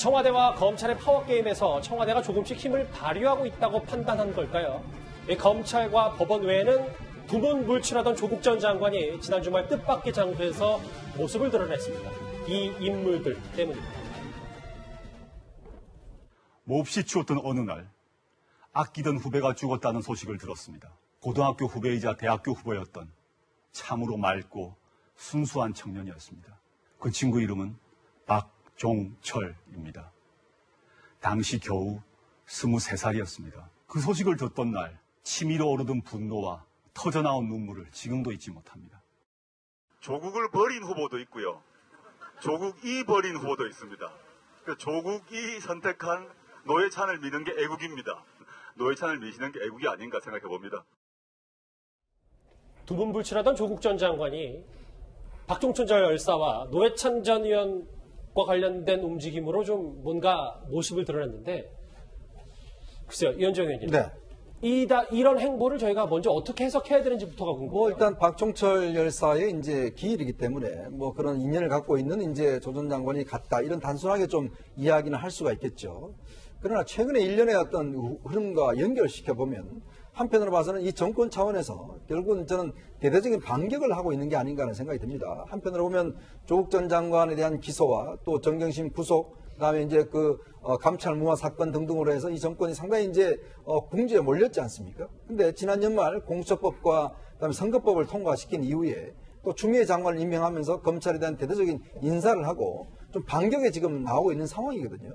청와대와 검찰의 파워게임에서 청와대가 조금씩 힘을 발휘하고 있다고 판단한 걸까요? 이 검찰과 법원 외에는 두문 물출하던 조국 전 장관이 지난 주말 뜻밖의 장소에서 모습을 드러냈습니다. 이 인물들 때문입니다. 몹시 추웠던 어느 날 아끼던 후배가 죽었다는 소식을 들었습니다. 고등학교 후배이자 대학교 후배였던 참으로 맑고 순수한 청년이었습니다. 그 친구 이름은 박 종철입니다. 당시 겨우 23살이었습니다. 그 소식을 듣던 날 치밀어 오르던 분노와 터져나온 눈물을 지금도 잊지 못합니다. 조국을 버린 후보도 있고요. 조국이 버린 후보도 있습니다. 그 조국이 선택한 노회찬을 미는 게 애국입니다. 노회찬을 미시는 게 애국이 아닌가 생각해 봅니다. 두 분 불출하던 조국 전 장관이 박종천 전 열사와 노회찬 전 의원 과 관련된 움직임으로 좀 뭔가 모습을 드러냈는데 글쎄요 이현정 의원님 네. 이다, 이런 행보를 저희가 먼저 어떻게 해석해야 되는지부터가 궁금해요. 뭐 일단 박종철 열사의 이제 기일이기 때문에 뭐 그런 인연을 갖고 있는 이제 조전 장관이 갔다 이런 단순하게 좀 이야기는 할 수가 있겠죠. 그러나 최근에 일련의 어떤 흐름과 연결시켜 보면 한편으로 봐서는 이 정권 차원에서 결국은 저는 대대적인 반격을 하고 있는 게 아닌가 하는 생각이 듭니다. 한편으로 보면 조국 전 장관에 대한 기소와 또 정경심 구속 그다음에 이제 그 어, 감찰 무마 사건 등등으로 해서 이 정권이 상당히 이제 어, 궁지에 몰렸지 않습니까? 근데 지난 연말 공수처법과 그다음에 선거법을 통과시킨 이후에 또 추미애 장관을 임명하면서 검찰에 대한 대대적인 인사를 하고 좀 반격에 지금 나오고 있는 상황이거든요.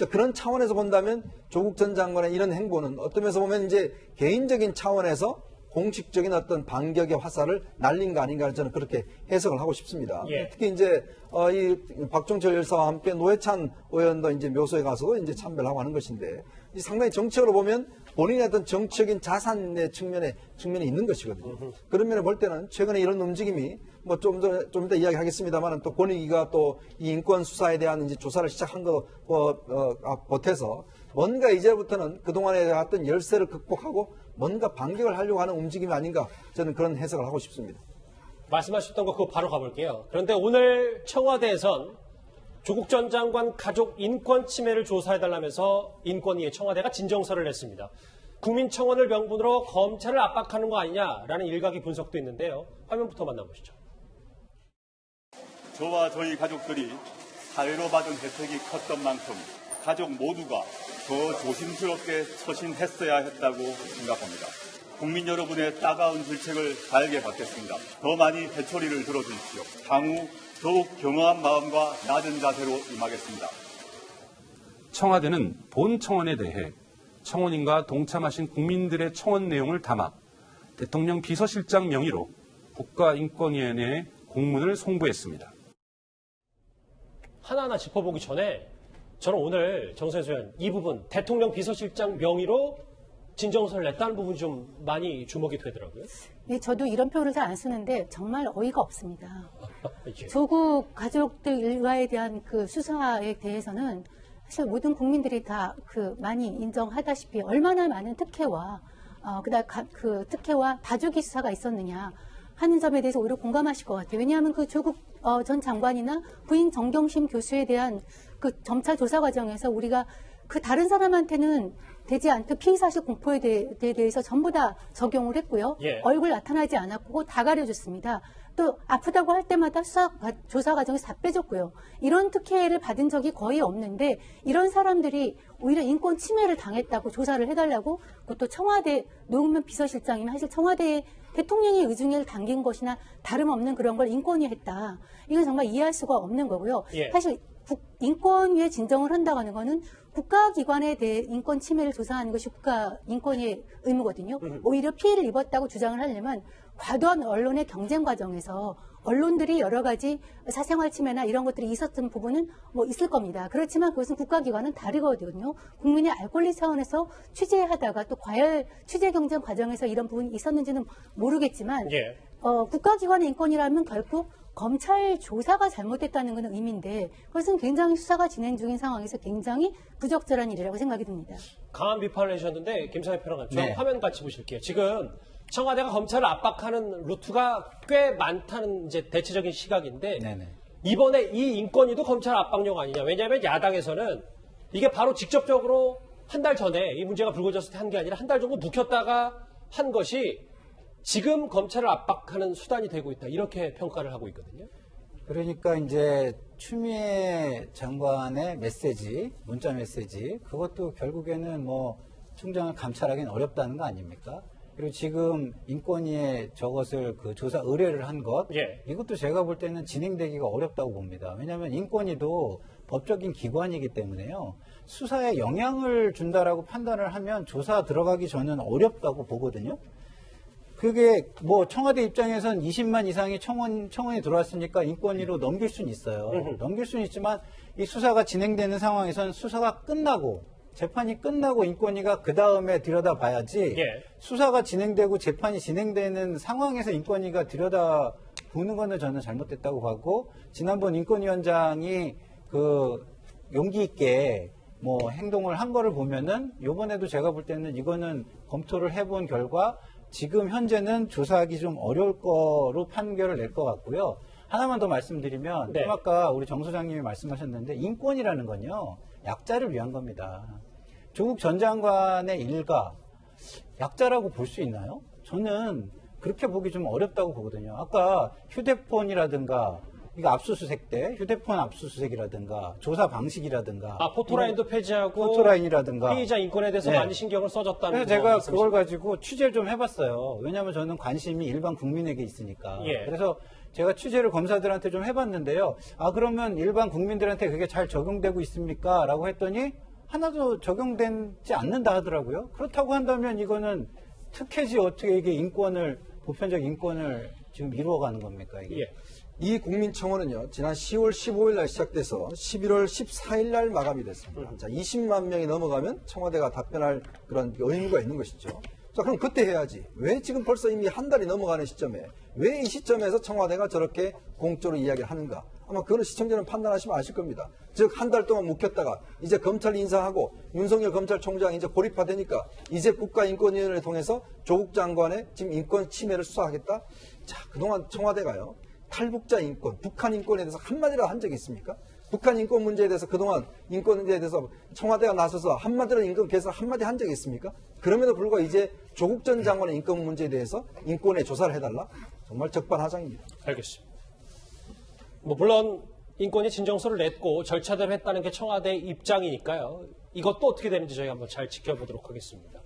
자, 그런 차원에서 본다면 조국 전 장관의 이런 행보는 어떤 면에서 보면 이제 개인적인 차원에서 공식적인 어떤 반격의 화살을 날린 거 아닌가 저는 그렇게 해석을 하고 싶습니다. 예. 특히 이제 어, 이 박종철 열사와 함께 노회찬 의원도 이제 묘소에 가서 이제 참배를 하고 하는 것인데 이 상당히 정치적으로 보면 본인의 어떤 정치적인 자산의 측면에 측면이 있는 것이거든요. 그런 면에 볼 때는 최근에 이런 움직임이 뭐 좀 더 좀 이따 이야기하겠습니다만은 또 권익위가 또 이 인권 수사에 대한 이제 조사를 시작한 거 어, 어, 아, 보태서 뭔가 이제부터는 그동안에 어떤 열세를 극복하고 뭔가 반격을 하려고 하는 움직임이 아닌가 저는 그런 해석을 하고 싶습니다. 말씀하셨던 거 그거 바로 가볼게요. 그런데 오늘 청와대에선 조국 전 장관 가족 인권 침해를 조사해달라면서 인권위에 청와대가 진정서를 냈습니다. 국민청원을 명분으로 검찰을 압박하는 거 아니냐라는 일각의 분석도 있는데요. 화면부터 만나보시죠. 저와 저희 가족들이 사회로 받은 혜택이 컸던 만큼 가족 모두가 더 조심스럽게 처신했어야 했다고 생각합니다. 국민 여러분의 따가운 질책을 달게 받겠습니다. 더 많이 회초리를 들어주십시오. 향후 더욱 겸허한 마음과 낮은 자세로 임하겠습니다. 청와대는 본 청원에 대해 청원인과 동참하신 국민들의 청원 내용을 담아 대통령 비서실장 명의로 국가인권위원회에 공문을 송부했습니다. 하나하나 짚어보기 전에 저는 오늘 정세수 의원 이 부분 대통령 비서실장 명의로 진정서를 냈다는 부분 좀 많이 주목이 되더라고요. 네, 저도 이런 표현을 잘 안 쓰는데 정말 어이가 없습니다. 예. 조국 가족들 일가에 대한 그 수사에 대해서는 사실 모든 국민들이 다 그 많이 인정하다시피 얼마나 많은 특혜와 어, 그다음 가- 그 특혜와 다주기 수사가 있었느냐 하는 점에 대해서 오히려 공감하실 것 같아요. 왜냐하면 그 조국 어, 전 장관이나 부인 정경심 교수에 대한 그 점차 조사 과정에서 우리가 그 다른 사람한테는 되지 않던 피의 사실 공포에 대, 해서 전부 다 적용을 했고요. 예. 얼굴 나타나지 않았고 다 가려줬습니다. 또 아프다고 할 때마다 수사 과- 조사 과정에서 다 빼줬고요. 이런 특혜를 받은 적이 거의 없는데 이런 사람들이 오히려 인권 침해를 당했다고 조사를 해달라고 그것도 청와대 노웅면 비서실장이면 사실 청와대 대통령의 의중을 당긴 것이나 다름없는 그런 걸 인권위 했다. 이건 정말 이해할 수가 없는 거고요. 예. 사실 국- 인권위에 진정을 한다고 하는 거는 국가기관에 대해 인권 침해를 조사하는 것이 국가 인권위의 의무거든요. 오히려 피해를 입었다고 주장을 하려면 과도한 언론의 경쟁 과정에서 언론들이 여러 가지 사생활 침해나 이런 것들이 있었던 부분은 뭐 있을 겁니다. 그렇지만 그것은 국가기관은 다르거든요. 국민의 알 권리 차원에서 취재하다가 또 과열 취재 경쟁 과정에서 이런 부분이 있었는지는 모르겠지만 예. 어, 국가기관의 인권이라면 결국 검찰 조사가 잘못됐다는 것은 의미인데 그것은 굉장히 수사가 진행 중인 상황에서 굉장히 부적절한 일이라고 생각이 듭니다. 강한 비판을 해주셨는데 김상희 평론가 저 네. 화면 같이 보실게요. 지금 청와대가 검찰을 압박하는 루트가 꽤 많다는 이제 대체적인 시각인데 네네. 이번에 이 인권위도 검찰 압박용 아니냐. 왜냐하면 야당에서는 이게 바로 직접적으로 한 달 전에 이 문제가 불거졌을 때 한 게 아니라 한 달 정도 묵혔다가 한 것이 지금 검찰을 압박하는 수단이 되고 있다. 이렇게 평가를 하고 있거든요. 그러니까 이제 추미애 장관의 메시지, 문자 메시지, 그것도 결국에는 뭐 총장을 감찰하기는 어렵다는 거 아닙니까? 그리고 지금 인권위에 저것을 그 조사 의뢰를 한 것, 예. 이것도 제가 볼 때는 진행되기가 어렵다고 봅니다. 왜냐하면 인권위도 법적인 기관이기 때문에요. 수사에 영향을 준다라고 판단을 하면 조사 들어가기 전은 어렵다고 보거든요. 그게 뭐 청와대 입장에선 20만 이상의 청원 청원이 들어왔으니까 인권위로 넘길 수는 있어요. 넘길 수는 있지만 이 수사가 진행되는 상황에선 수사가 끝나고 재판이 끝나고 인권위가 그 다음에 들여다 봐야지 예. 수사가 진행되고 재판이 진행되는 상황에서 인권위가 들여다 보는 거는 저는 잘못됐다고 하고 지난번 인권위원장이 그 용기 있게 뭐 행동을 한 거를 보면은 요번에도 제가 볼 때는 이거는 검토를 해본 결과 지금 현재는 조사하기 좀 어려울 거로 판결을 낼 것 같고요. 하나만 더 말씀드리면 네. 좀 아까 우리 정 소장님이 말씀하셨는데 인권이라는 건요 약자를 위한 겁니다. 조국 전 장관의 일가 약자라고 볼 수 있나요? 저는 그렇게 보기 좀 어렵다고 보거든요. 아까 휴대폰이라든가 이거 압수수색 때 휴대폰 압수수색이라든가 조사 방식이라든가 아, 포토라인도 폐지하고 포토라인이라든가 피의자 인권에 대해서 네. 많이 신경을 써줬다는 그래서 거 제가 말씀이시죠? 그걸 가지고 취재를 좀 해봤어요. 왜냐하면 저는 관심이 일반 국민에게 있으니까. 예. 그래서 제가 취재를 검사들한테 좀 해봤는데요. 아 그러면 일반 국민들한테 그게 잘 적용되고 있습니까? 라고 했더니 하나도 적용되지 않는다 하더라고요. 그렇다고 한다면 이거는 특혜지 어떻게 이게 인권을 보편적 인권을 지금 이루어가는 겁니까 이게? 예. 이 국민청원은요, 지난 10월 15일 날 시작돼서 11월 14일 날 마감이 됐습니다. 자, 20만 명이 넘어가면 청와대가 답변할 그런 의무가 있는 것이죠. 자, 그럼 그때 해야지. 왜 지금 벌써 이미 한 달이 넘어가는 시점에, 왜 이 시점에서 청와대가 저렇게 공적으로 이야기를 하는가? 아마 그거는 시청자는 판단하시면 아실 겁니다. 즉, 한 달 동안 묵혔다가 이제 검찰 인사하고 윤석열 검찰총장이 이제 고립화되니까 이제 국가인권위원회를 통해서 조국 장관의 지금 인권 침해를 수사하겠다? 자, 그동안 청와대가요. 탈북자 인권, 북한 인권에 대해서 한마디라도 한 적이 있습니까? 북한 인권 문제에 대해서 그동안 인권 문제에 대해서 청와대가 나서서 한마디로 인권 개선 한마디 한 적이 있습니까? 그럼에도 불구하고 이제 조국 전 장관의 인권 문제에 대해서 인권에 조사를 해달라? 정말 적반하장입니다. 알겠습니다. 뭐 물론 인권위 진정서를 냈고 절차대로 했다는 게 청와대 입장이니까요. 이것도 어떻게 되는지 저희가 한번 잘 지켜보도록 하겠습니다.